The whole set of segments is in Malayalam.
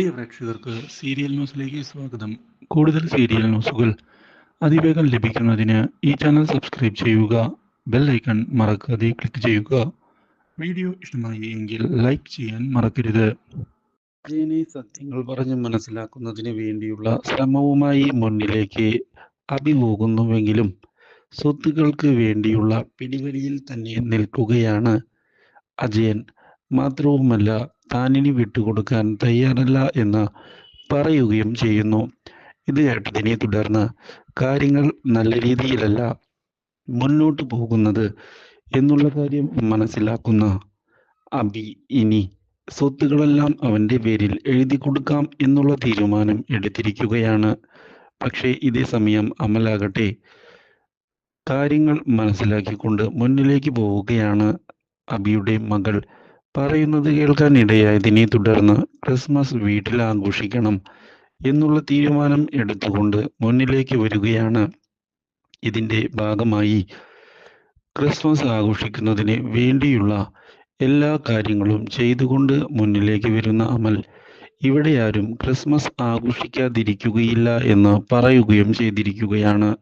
പ്രിയ പ്രേക്ഷകർക്ക് സീരിയൽ ന്യൂസിലേക്ക് സ്വാഗതം. കൂടുതൽ സീരിയൽ ന്യൂസുകൾ അതിവേഗം ലഭിക്കുന്നതിന് ഈ ചാനൽ സബ്സ്ക്രൈബ് ചെയ്യുക ബെൽ ഐക്കൺ മറക്കാതെ ക്ലിക്ക് ചെയ്യുക. വീഡിയോ ഇഷ്ടമായി എങ്കിൽ ലൈക്ക് ചെയ്യാൻ മറക്കരുത്. സത്യങ്ങൾ പറഞ്ഞ് മനസ്സിലാക്കുന്നതിന് വേണ്ടിയുള്ള ശ്രമവുമായി മുന്നിലേക്ക് അഭി പോകുന്നുവെങ്കിലും സ്വത്തുക്കൾക്ക് വേണ്ടിയുള്ള പിടിവലിയിൽ തന്നെ നിൽക്കുകയാണ് അജയൻ. മാത്രവുമല്ല താനിനി വിട്ടുകൊടുക്കാൻ തയ്യാറല്ല എന്ന് പറയുകയും ചെയ്യുന്നു. ഇത് കേട്ടതിനെ തുടർന്ന് കാര്യങ്ങൾ നല്ല രീതിയിലല്ല മുന്നോട്ട് പോകുന്നത് എന്നുള്ള കാര്യം മനസ്സിലാക്കുന്ന അബി ഇനി സ്വത്തുകളെല്ലാം അവന്റെ പേരിൽ എഴുതി കൊടുക്കാം എന്നുള്ള തീരുമാനം എടുത്തിരിക്കുകയാണ്. പക്ഷേ ഇതേ സമയം അമലാകട്ടെ കാര്യങ്ങൾ മനസ്സിലാക്കിക്കൊണ്ട് മുന്നിലേക്ക് പോവുകയാണ് അബിയുടെ മകൾ പറയുന്നത് കേൾക്കാൻ ഇടയായതിനെ തുടർന്ന് ക്രിസ്മസ് വീട്ടിൽ ആഘോഷിക്കണം എന്നുള്ള തീരുമാനം എടുത്തുകൊണ്ട് മുന്നിലേക്ക് വരികയാണ്. ഇതിന്റെ ഭാഗമായി ക്രിസ്മസ് ആഘോഷിക്കുന്നതിന് വേണ്ടിയുള്ള എല്ലാ കാര്യങ്ങളും ചെയ്തുകൊണ്ട് മുന്നിലേക്ക് വരുന്ന അമൽ ഇവിടെ ആരും ക്രിസ്മസ് ആഘോഷിക്കാതിരിക്കുകയില്ല എന്ന് പറയുകയും ചെയ്തിരിക്കുകയാണ്.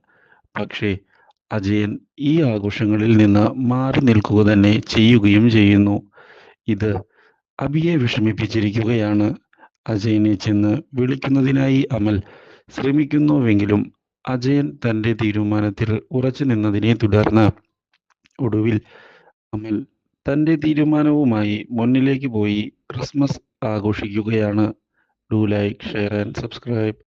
പക്ഷേ അജയൻ ഈ ആഘോഷങ്ങളിൽ നിന്ന് മാറി നിൽക്കുക തന്നെ ചെയ്യുകയും ചെയ്യുന്നു. ഇത് അബിയെ വിഷമിപ്പിച്ചിരിക്കുകയാണ്. അജയനെ ചെന്ന് വിളിക്കുന്നതിനായി അമൽ ശ്രമിക്കുന്നുവെങ്കിലും അജയൻ തന്റെ തീരുമാനത്തിൽ ഉറച്ചു നിന്നതിനെ തുടർന്ന് ഒടുവിൽ അമൽ തന്റെ തീരുമാനവുമായി മുന്നിലേക്ക് പോയി. ക്രിസ്മസ് ആഘോഷിക്കുകയാണ്. Do like share and subscribe.